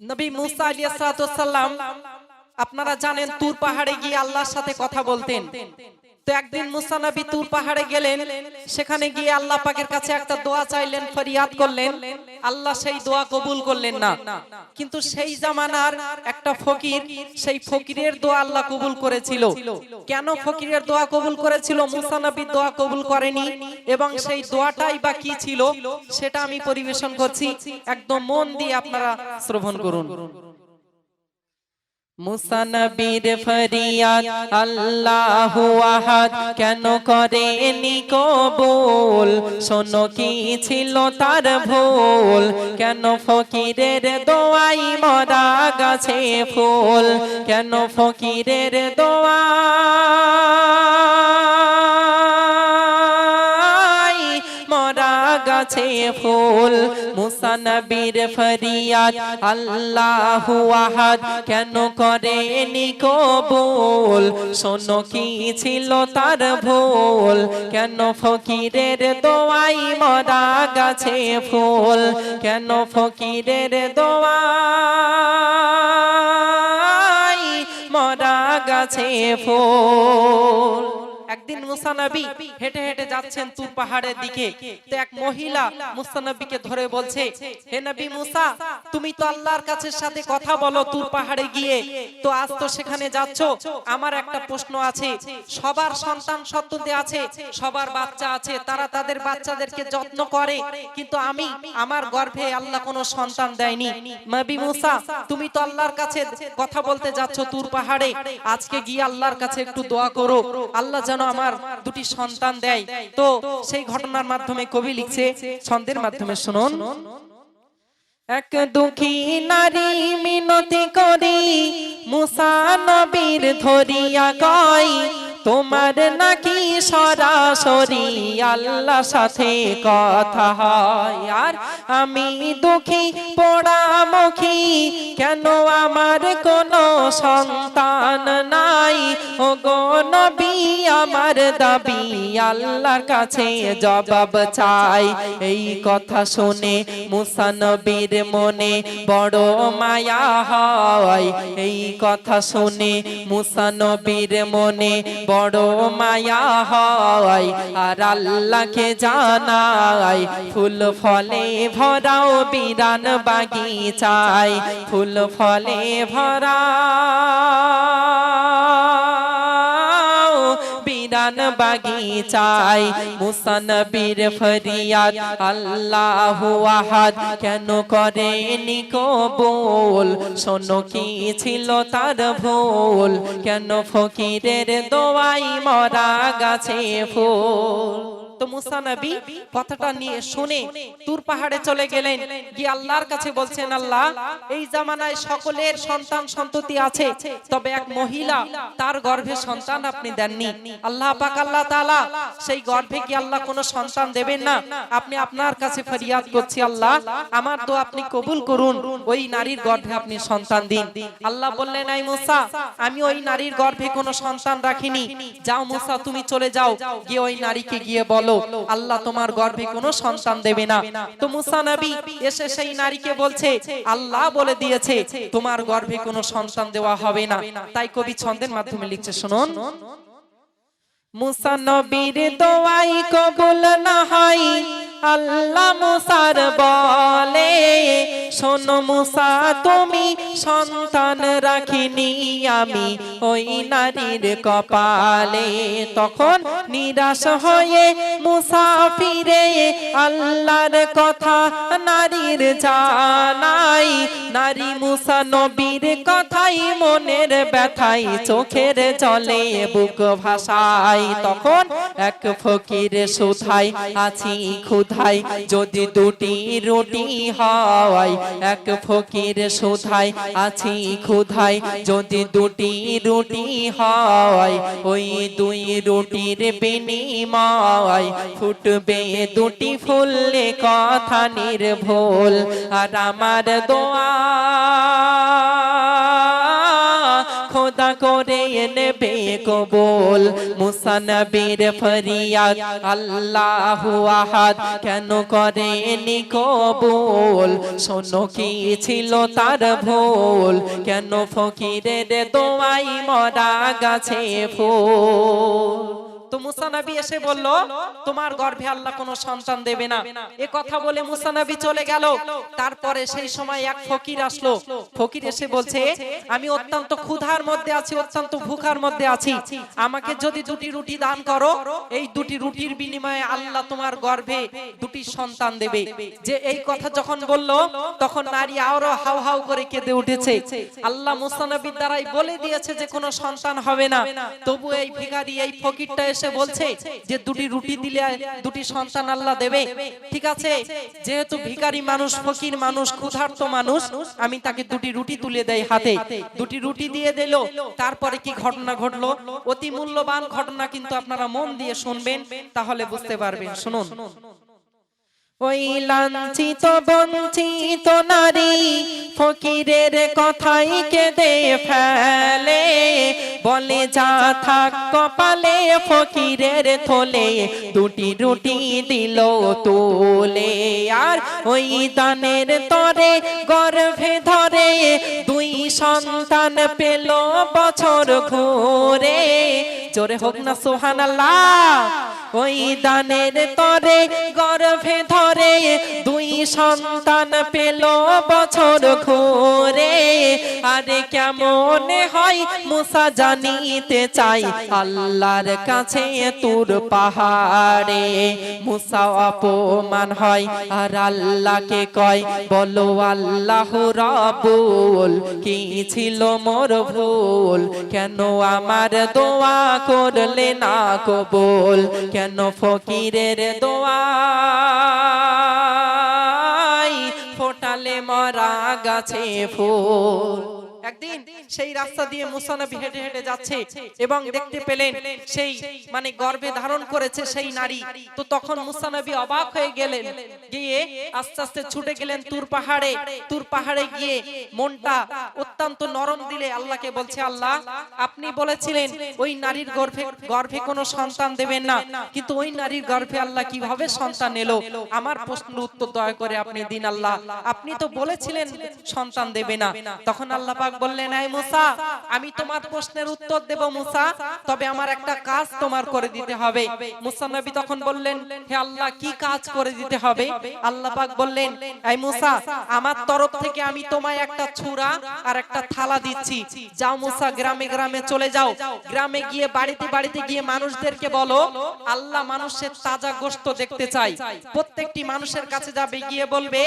নবী মুসা আলিয়া সালাম আপনারা জানেন তুর পাহাড়ে গিয়ে আল্লাহর সাথে কথা বলতেন। তো একদিন মুসা নবী তুর পাহাড়ে গেলেন, সেখানে গিয়ে আল্লাহ পাকের কাছে একটা দোয়া চাইলেন, ফরিয়াদ করলেন। আল্লাহ সেই দোয়া কবুল করলেন না। কিন্তু সেই জামানার একটা ফকির, সেই ফকিরের দোয়া আল্লাহ কবুল করেছিল। কেন ফকিরের দোয়া কবুল করেছিল? মুসা নবীর দোয়া কবুল করেনি এবং সেই দোয়াটাই বা কি ছিল, সেটা আমি পরিবেশন করছি। একদম মন দিয়ে আপনারা শ্রবণ করুন। মুসানবীর ফরিয়াদ, আল্লাহু আহাদ। কেন করে কবুল? শোনো কি ছিল তার ভুল? কেন ফকিরের দোয়াই মরা গাছে ফুল? কেন ফকিরের দোয়াই গাছে ফুল। মুসানবীর ফরিয়াদ আল্লাহু আহাদ কেন করেনি কবুল? শোনো কি ছিল তার ভুল? কেন ফকিরের দোয়াই মরা গাছে ফুল? কেন ফকিরের দোয়াই মরা গাছে ফুল? একদিন মুসানবী হেঁটে হেঁটে যাচ্ছেন তুর পাহাড়ের দিকে। তো এক মহিলা মুসানবীকে ধরে বলছে হে নবী মুসা তুমি তো আল্লাহর কাছে সাথে কথা বলো তুর পাহাড়ে গিয়ে। তো আজ তো সেখানে যাচ্ছ? আমার একটা প্রশ্ন আছে। সবার সন্তান সন্ততি আছে সবার বাচ্চা আছে তারা তাদের বাচ্চাদেরকে যত্ন করে। কিন্তু আমি আমার গর্ভে আল্লাহ কোনো সন্তান দেয়নি। নবী মুসা তুমি তো আল্লাহর কাছে কথা বলতে যাচ্ছ তুর পাহাড়ে আজকে গিয়ে আল্লাহর কাছে একটু দোয়া করো আল্লাহ যেন আমার দুটি সন্তান দেয়। তো সেই ঘটনার মাধ্যমে কবি লিখছে, ছন্দের মাধ্যমে শুনুন। এক দুঃখী নারী মিনতি করি, মুসা নবীর ধরিয়া কয়, তোমার নাকি সরাসরি আল্লাহ সাথে কথা হয়। আর আমি দুঃখী, পোড়ামুখী, কেন আমার কোনো সন্তান নাই। ও গো নবী, আমার দাবি আল্লাহর কাছে জবাব চাই। এই কথা শুনে মুসা নবীর মনে বড় মায়া হয়। এই কথা শুনে মুসা নবীর মনে বড় মায়া হয়। আর আল্লাহকে জানাই, ফুল ফলে ভরাও বিরান বাগি বাগিচায়। ফুল ফলে ভরা বিরান বাগিচায় মুসানবীর ফরিয়াদ, আল্লাহ আহাদ। কেন করেনি কবুল? শোনো কি ছিল তার ভুল? কেন ফকিরের দোয়াই মরা গাছে ফুল? তো মুসা নবী কথাটা নিয়ে শুনে তুর পাহাড়ে চলে গেলেন। গিয়ে আল্লাহর কাছে বলছেন, আল্লাহ, এই জামানায় সকলের সন্তান সন্ততি আছে, তবে এক মহিলা তার গর্ভে সন্তান আপনি দেননি। আল্লাহ পাক, আল্লাহ সেই গর্ভে কি আল্লাহ কোনো সন্তান দেবেন না? আপনি আপনার কাছে ফরিয়াদ করছি, আল্লাহ, আমার তো আপনি কবুল করুন, ওই নারীর গর্ভে আপনি সন্তান দিন। আল্লাহ বললেন আই মুসা, আমি ওই নারীর গর্ভে কোনো সন্তান রাখিনি। যাও মুসা, তুমি চলে যাও, গিয়ে ওই নারীকে গিয়ে বলো। আল্লাহ তোমার গর্ভে কোনো সন্তান দেবে না। তো মুসা নবী এসে সেই নারীকে বলছে, আল্লাহ বলে দিয়েছে, তোমার গর্ভে কোনো সন্তান দেওয়া হবে না। তাই কবি ছন্দের মাধ্যমে লিখছে, শুনুন। মুসা নবীর দোয়াই কবুল না হয় আল্লাহ মুসার বলে, শোনো মুসা, তুমি সন্তান রাখিনি আমি ওই নারীর কপালে। তখন নিরাশ হয়ে মুসা ফিরে, আল্লাহর কথা নারীর জানাই। নারী মুসা নবীর কথাই মনের ব্যথাই চোখের চলে বুক ভাসাই। তখন এক ফকির সুধাই আছি ক্ষুধাই যদি দুটি রুটি হয়, এক ফকির সুধাই, আছি ক্ষুধাই, যদি দুটি রুটি হয়, ওই দুই রুটির বিনিময় ফুটবে দুটি ফুললে কথা নির্ভুল, আর আমার দোয়া করে নেবে কবুল। মুসা নবীর ফরিয়াদ আল্লাহ আহাদ কেন করে করেনি কবুল? শোনো কি ছিল তার ভুল? কেন ফকিরের দোয়াই মরা গাছে ফুল? তো মুসা নবী এসে বলল তোমার গর্ভে আল্লাহ কোনো সন্তান দেবে না। এ কথা বলে মুসা নবী চলে গেল। তারপরে সেই সময় এক ফকির আসলো। ফকির এসে বলছে আমি অত্যন্ত ক্ষুধার মধ্যে আছি অত্যন্ত ভুখার মধ্যে আছি। আমাকে যদি দুটি রুটি দান করো এই দুটি রুটির বিনিময়ে আল্লাহ তোমার গর্ভে দুটি সন্তান দেবে। যে এই কথা যখন বলল তখন নারী আরও হাউ হাউ করে কেঁদে উঠেছে আল্লাহ মুসা নবীর দ্বারাই বলে দিয়েছে যে কোনো সন্তান হবে না তবু এই ভিখারি এই ফকিরটা এসে বলছে যে দুটি রুটি দিলে দুটি সন্তান আল্লাহ দেবে। ঠিক আছে? যেহেতু ভিকারি মানুষ, ফকির মানুষ, ক্ষুধার্ত মানুষ, আমি তাকে দুটি রুটি তুলে দেয় হাতে। দুটি রুটি দিয়ে দিল, তারপরে কি ঘটনা ঘটলো? অতি মূল্যবান ঘটনা কিন্তু আপনারা মন দিয়ে শুনবেন, তাহলে বুঝতে পারবেন। শুনুন। ওই লাঞ্ছিত, বঞ্চিত নারী ফকিরের কথাই কেঁদে ফেলে। বলে, যা থাক কপালে ফকিরের থলে, দুটি রুটি দিল তোলে। আর ওই দানের তরে, গর্ভে ধরে, দুই সন্তান পেল বছর ঘুরে। জোরে হোক না সোহান ওই দানের তরে, গর্ভে ধরে দুই সন্তান পেল বছর ঘুরে। আরে কেমন হয় মুসা জানিতে চাই, আল্লাহর কাছে তুর পাহাড়ে। মুসা অপমান হয় আর আল্লাহকে কয়, বলো আল্লাহ রাবুল, কি ছিল মোর ভুল? কেন আমার দোয়া করলে না কবুল? কেন ফকিরের দোয়াই ফোটালে মরা গাছে ফুল? একদিন সেই রাস্তা দিয়ে মুসানবী হেঁটে হেঁটে যাচ্ছে এবং দেখতে পেলেন সেই মানে গর্ভে ধারণ করেছে সেই নারী। তো তখন মুসানবী অবাক হয়ে গেলেন। গিয়ে আস্তে আস্তে ছুটে গেলেন তুর পাহাড়ে। তুর পাহাড়ে। গিয়ে মনটা অত্যন্ত নরম দিলে আল্লাহকে বলছে আল্লাহ আপনি বলেছিলেন ওই নারীর গর্ভে গর্ভে কোনো সন্তান দেবেন না। কিন্তু ওই নারীর গর্ভে আল্লাহ কীভাবে সন্তান এলো? আমার প্রশ্ন উত্তর দয়া করে আপনি দিন আল্লাহ আপনি তো বলেছিলেন সন্তান দেবে না তখন আল্লাহ পাক বললেন এই মুসা, আমি তোমার প্রশ্নের উত্তর দেব মুসা, তবে আমার একটা কাজ তোমার করে দিতে হবে। মুসা নবী তখন বললেন, হে আল্লাহ, কি কাজ করে দিতে হবে? আল্লাহ পাক বললেন এই মুসা, আমার তরফ থেকে আমি তোমায় একটা ছুরা আর একটা থালা দিচ্ছি। যাও মুসা, গ্রামে গ্রামে চলে যাও। গ্রামে গিয়ে বাড়িতে বাড়িতে গিয়ে মানুষদেরকে বলো, আল্লাহ মানুষের তাজা গোশত দেখতে চাই। প্রত্যেকটি মানুষের কাছে যাবে গিয়ে বলবে,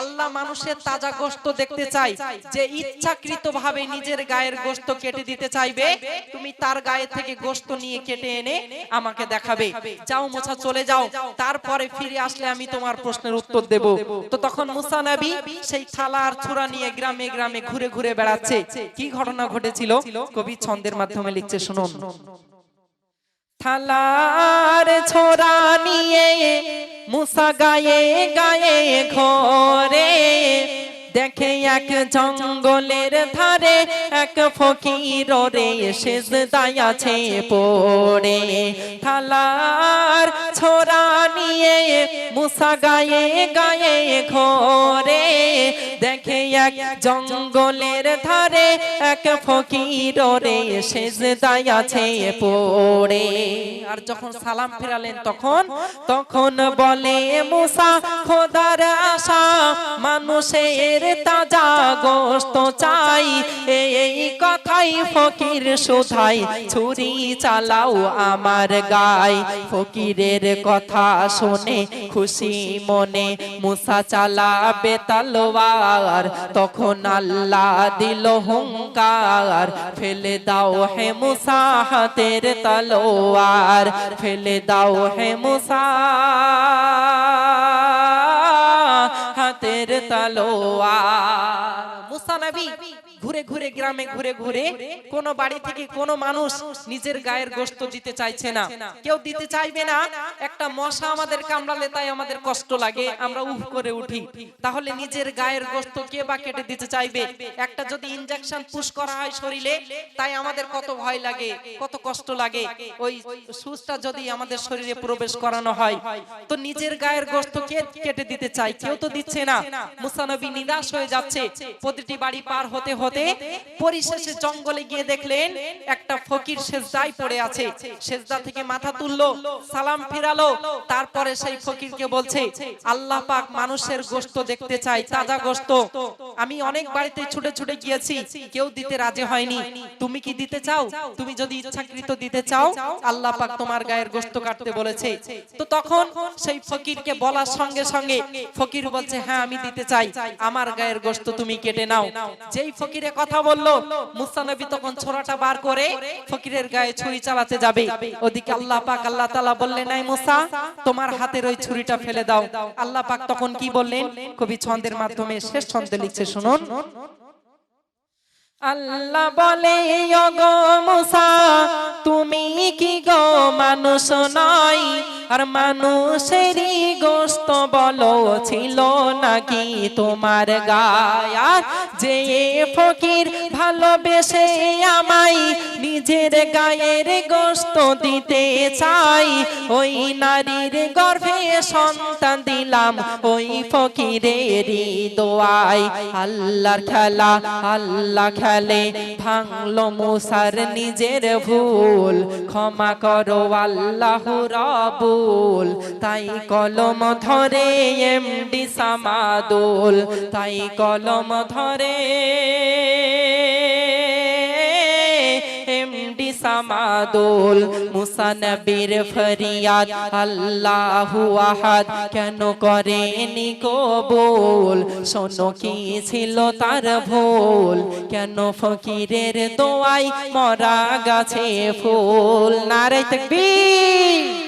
আল্লাহ মানুষের তাজা গোশত দেখতে চাই, যে ইচ্ছাকৃত ভাবে নিজের গায়ের গোশত কেটে দিতে চাইবে। তুমি তার গায়ে থেকে গোশত নিয়ে কেটে এনে আমাকে দেখাবে। যাও মুসা চলে যাও। তারপরে ফিরে আসলে আমি তোমার প্রশ্নের উত্তর দেব। তো তখন মুসা নবী সেই থালা আর ছুরা নিয়ে গ্রামে গ্রামে ঘুরে ঘুরে বেড়াচ্ছে। কি ঘটনা ঘটেছিল? কবি ছন্দের মাধ্যমে লিখছে, শুনুন। থালার ছোরা নিয়ে মুসা গায়ে গায়ে ঘরে। দেখে এক জঙ্গলের ধারে এক ফকির রে শেষ দায়াছে পড়ে। থালার ছোরা নিয়ে মুসা গায়ে গায়ে ঘরে। দেখে এক জঙ্গলের ধারে এক ফকির রে শেষ দায়াছে পড়ে। আর যখন সালাম ফেরালেন তখন তখন বলে মুসা, খোদার আশা, মানুষের তাজা গোস্ত চাই, এই কথাই ফকির শোধাই, ছুরি চালাও আমার গায় ফকিরের কথা শুনে খুশি মনে মুসা চালাবে তালোয়ার, তখন আল্লাহ দিল হুঙ্কার। ফেলে দাও হে মুসা হাতের তলোয়ার, ফেলে দাও হে মুসা। হাতের তলোয়ার মুসা নবী ঘুরে গ্রামে, ঘুরে ঘুরে কোন বাড়ি থেকে কোন মানুষ নিজের গায়ের গোশত দিতে চাইছে না। কেউ দিতে চাইবে না। একটা মশা আমাদের কামড়ালে তাই আমাদের কষ্ট লাগে। আমরা উহ করে উঠি। তাহলে নিজের গায়ের গোশত কে বা কেটে দিতে চাইবে? একটা যদি ইনজেকশন পুশ করা হয় শরীরে, তাই আমাদের কত ভয় লাগে, কত কষ্ট লাগে। ওই সুচটা যদি আমাদের শরীরে প্রবেশ করানো হয়, তো নিজের গায়ের গোশত কে কেটে দিতে চাই কেউ তো দিচ্ছে না। মুসানবী নিরাশ হয়ে যাচ্ছে। প্রতিটি বাড়ি পার হতে হতে পরিশেষে জঙ্গলে গিয়ে দেখলেন একটা ফকির সেজদায় পড়ে আছে। সেজদা থেকে মাথা তুললো, সালাম ফিরালো, তারপরে সেই ফকিরকে বলছে, আল্লাহ পাক মানুষের গোশত দেখতে চাই তাজা গোশত। আমি অনেক বাড়িতে ছুটে ছুটে গিয়েছি, কেউ দিতে রাজি হয়নি। তুমি কি দিতে চাও? তুমি যদি ইচ্ছাকৃত দিতে চাও, আল্লাহ পাক তোমার গায়ের গোশত কাটতে বলেছে। তো তখন সেই ফকিরকে বলার সঙ্গে সঙ্গে ফকির বলছে হ্যাঁ আমি দিতে চাই। আমার গায়ের গোশত তুমি কেটে নাও। যেই ফকিরে কথা বলল, মুসা নবী তখন ছোরাটা বার করে ফকিরের গায়ে ছুরি চালাতে যাবে। ওদিকে আল্লাহ পাক, আল্লাহ তাআলা বললেন নাই মুসা, তোমার হাতের ওই ছুরিটা ফেলে দাও। আল্লাহ পাক তখন কি বললেন? কবি ছন্দের মাধ্যমে শেষ ছন্দে লিখছে, শুনুন। আল্লাহ বলে গো মুসা, তুমি কি গো মানুষ নয়? আর মানুষেরই গোস্ত বলো, ছিল নাকি তোমার গায়ার যে ফকির ভালোবেসে আমায় নিজের গায়ের গোস্ত দিতে চাই ওই নারীর গর্ভে সন্তান দিলাম, ওই ফকিরেরই দোয়াই আল্লাহর খেলা আল্লাহ খেলে ভাঙলো মুসার নিজের ভুল। ক্ষমা করো আল্লাহ রবুল, তাই কলম ধরে এমডি সামাদুল, তাই কলম ধরে এমডি সামাদুল। মুসা নবীর ফরিয়াদ আল্লাহু আহাদ কেন করেনি কবুল? শোনো কি ছিল তার ভুল? কেন ফকিরের দোয়াই মরা গাছে ফুল? নারে তকবীর।